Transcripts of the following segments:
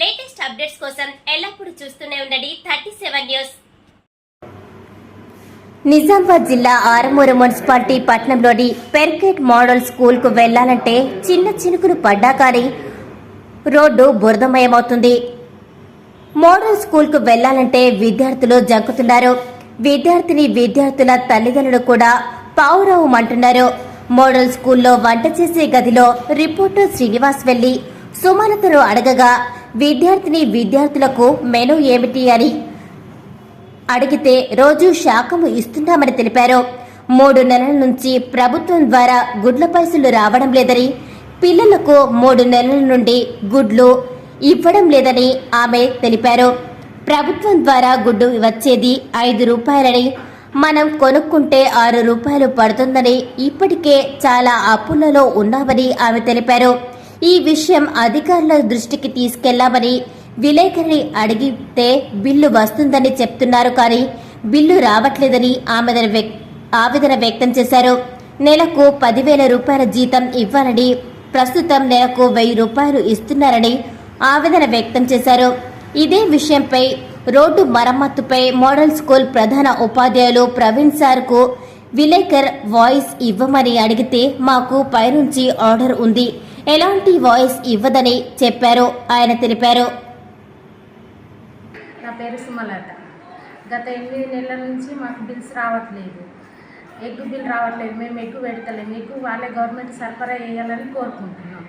Latest updates కోసం ఎల్లప్పుడూ చూస్తూనే ఉండండి థర్టీ సెవెన్ న్యూస్. నిజామాబాద్ జిల్లా ఆరమూరు మున్సిపాలిటీ పట్టణంలోని పెర్కెట్ మోడల్ స్కూల్కు వెళ్ళాలంటే చిన్న చినుకులు పడ్డా కానీ రోడ్డు బురదమయమవుతుంది. మోడల్ స్కూల్కు వెళ్ళాలంటే విద్యార్థులు జంకుతున్నారు. విద్యార్థిని విద్యార్థుల తల్లిదండ్రులు కూడా పావురావుమంటున్నారు మోడల్ స్కూల్లో వంట చేసే గదిలో రిపోర్టర్ శ్రీనివాస్ వెళ్ళి సుమలతను అడగగా విద్యార్థిని విద్యార్థులకు మెను ఏమిటి అని అడిగితే రోజు శాఖము ఇస్తున్నామని తెలిపారు. మూడు నెలల నుంచి ప్రభుత్వం ద్వారా గుడ్ల పైసలు రావడం లేదని పిల్లలకు మూడు నెలల నుండి గుడ్లు ఇవ్వడం లేదని ఆమె తెలిపారు. ప్రభుత్వం ద్వారా గుడ్డు వచ్చేది ఐదు రూపాయలని మనం కొనుక్కుంటే ఆరు రూపాయలు పడుతుందని ఇప్పటికే చాలా అప్పులలో ఉన్నామని ఆమె తెలిపారు. ఈ విషయం అధికారుల దృష్టికి తీసుకెళ్ళామని విలేకరిని అడిగితే బిల్లు వస్తుందని చెప్తున్నారు కానీ బిల్లు రావట్లేదని ఆమెదన ఆవేదన వ్యక్తం చేశారు. నెలకు పదివేల రూపాయల జీతం ఇవ్వాలని ప్రస్తుతం నెలకు వెయ్యి రూపాయలు ఇస్తున్నారని ఆవేదన వ్యక్తం చేశారు. ఇదే విషయంపై రోడ్డు మరమ్మతుపై మోడల్ స్కూల్ ప్రధాన ఉపాధ్యాయులు ప్రవీణ్ సార్కు విలేకర్ వాయిస్ ఇవ్వమని అడిగితే మాకు పైనుంచి ఆర్డర్ ఉంది. ఎలాంటి వాయిస్ ఇవ్వదని చెప్పారు ఆయన తెలిపారు. నా పేరు సుమలత. గత ఎనిమిది నెలల నుంచి మాకు బిల్స్ రావట్లేదు. ఎగ్గు బిల్ రావట్లేదు. మేము ఎగ్గు పెడతలేము. ఎగ్గు వాళ్ళే గవర్నమెంట్ సరఫరా చేయాలని కోరుకుంటున్నాం.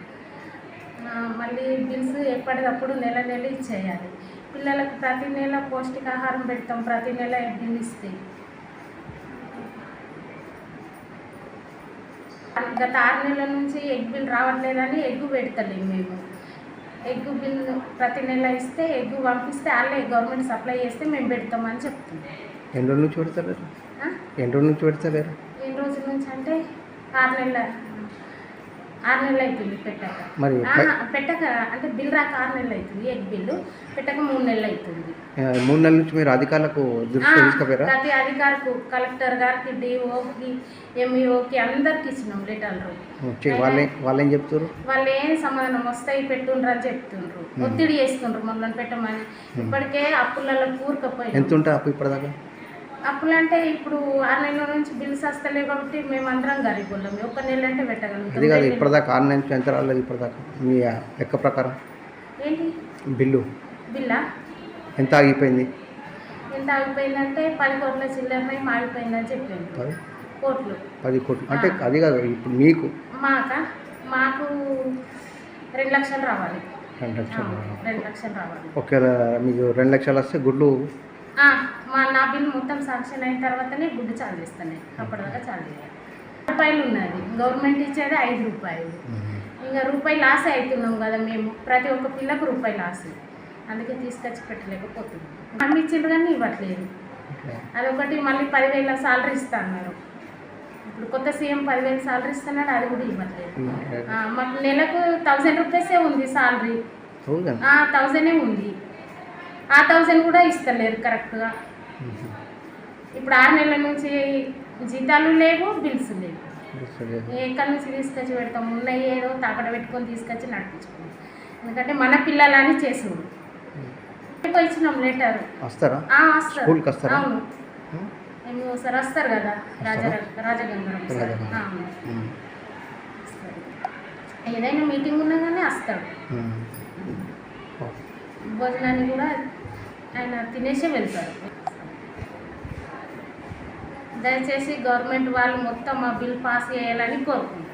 మళ్ళీ బిల్స్ ఎప్పటికప్పుడు నెల నెల ఇచ్చేయాలి. పిల్లలకు ప్రతి నెల పౌష్టికాహారం పెడతాం. ప్రతి నెల ఎగ్గులు ఇస్తే. గత ఆరు నెలల నుంచి ఎగ్ బిల్ రావట్లేదని ఎగ్గు పెడతలేము మేము. ఎగ్గు బిల్ ప్రతి నెల ఇస్తే ఎగ్గు పంపిస్తే వాళ్ళే గవర్నమెంట్ సప్లై చేస్తే మేము పెడతామని చెప్తున్నాం. ఎన్ని రోజుల నుంచి పెడతారు ఆ? ఎన్ని రోజుల నుంచి పెడతారు ఎన్ని రోజుల నుంచి అంటే ఆరు నెలల ఆరు నెలలు అవుతుంది పెట్టక. మరి పెట్టక అంటే బిల్ రాక ఆరు నెలలు అవుతుంది ఎగ్ బిల్లు. పెట్టక మూడు నెలలు అవుతుంది మూడు నెలల నుంచి మీరు అధికారులకు ప్రతి అధికారికి కలెక్టర్ గారికి డిఓకి ఎంఈఓకి అందరికి ఇచ్చినాం లెటర్లు వాళ్ళే చెప్తారు వాళ్ళు ఏం సమాధానం వస్తాయి పెట్టుండ్రు అని చెప్తుండ్రు. ఒత్తిడి చేస్తుండ్రు మమ్మల్ని పెట్టమని. ఇప్పటికే అప్పులలో కూరుకపోయి ఎంత ఉంటా అప్పు ఇప్పటిదాకా? అప్పులు అంటే ఇప్పుడు ఆరు నెలల నుంచి బిల్స్ వస్తలేవు కాబట్టి మేము అందరం గరీబుళ్ళం ఒక నెల అంటే పెట్టగలుగుతాం. అది కాదు ఇప్పటిదాకా నుంచి ఎంత రాలేదు ఇప్పటిదాకా. మీ లెక్క ప్రకారం. ఏంటి? బిల్లు. బిల్లా? ఎంత ఆగిపోయింది? ఎంత ఆగిపోయిందంటే పది కోట్ల చిల్లరనై మాడిపోయిందని చెప్పింది పది? కోట్లు. పది కోట్లు. అంటే అది కాదు ఇప్పుడు మీకు? మాక? మాకు రెండు లక్షలు రావాలి. రెండు లక్షలు రెండు లక్షలు రావాలి. ఒకవేళ మీకు రెండు లక్షలు వస్తే గుడ్లు మొత్తం శాంక్షన్ అయిన తర్వాతనే గుడ్డు చాలు చేస్తాను అప్పటిదాకా చాలు చేయాలి రూపాయలు ఉన్నది. గవర్నమెంట్ ఇచ్చేది ఐదు రూపాయలు. ఇంకా రూపాయి లాస్ అవుతున్నాం కదా మేము. ప్రతి ఒక్క పిల్లకు రూపాయి లాస్ అందుకే తీసుకొచ్చి పెట్టలేకపోతున్నాం. అమ్మి ఇచ్చిండ్రు కానీ ఇవ్వట్లేదు. అదొకటి మళ్ళీ పదివేల సాలరీ ఇస్తా అన్నారు ఇప్పుడు కొత్త సీఎం పదివేలు సాలరీ ఇస్తున్నాడు అది కూడా ఇవ్వట్లేదు. మాకు నెలకు థౌజండ్ రూపీసే ఉంది సాలరీ థౌజండే ఉంది. ఆ థౌజండ్ కూడా ఇస్తలేరు కరెక్ట్గా ఇప్పుడు ఆరు నెలల నుంచి జీతాలు లేవు బిల్స్ లేవు. ఎక్కడి నుంచి తీసుకొచ్చి పెడతాం? ఉన్నాయి ఏదో తాకడ పెట్టుకొని తీసుకొచ్చి నడిపించుకున్నాం ఎందుకంటే మన పిల్లలని చేసుడు ఎక్కువ ఇచ్చినాం లెటర్ వస్తారా? వస్తారు. స్కూల్కి వస్తారా? అవును. ఉమ్. ఏమో సార్ వస్తారు కదా? రాజా. వస్తారు. ఏదైనా మీటింగ్ ఉన్నా కానీ వస్తాడు. భోజనాన్ని కూడా ఆయన తినేసే వెళ్తారు. దయచేసి గవర్నమెంట్ వాళ్ళు మొత్తం ఆ బిల్ పాస్ చేయాలని కోరుకుంటున్నాను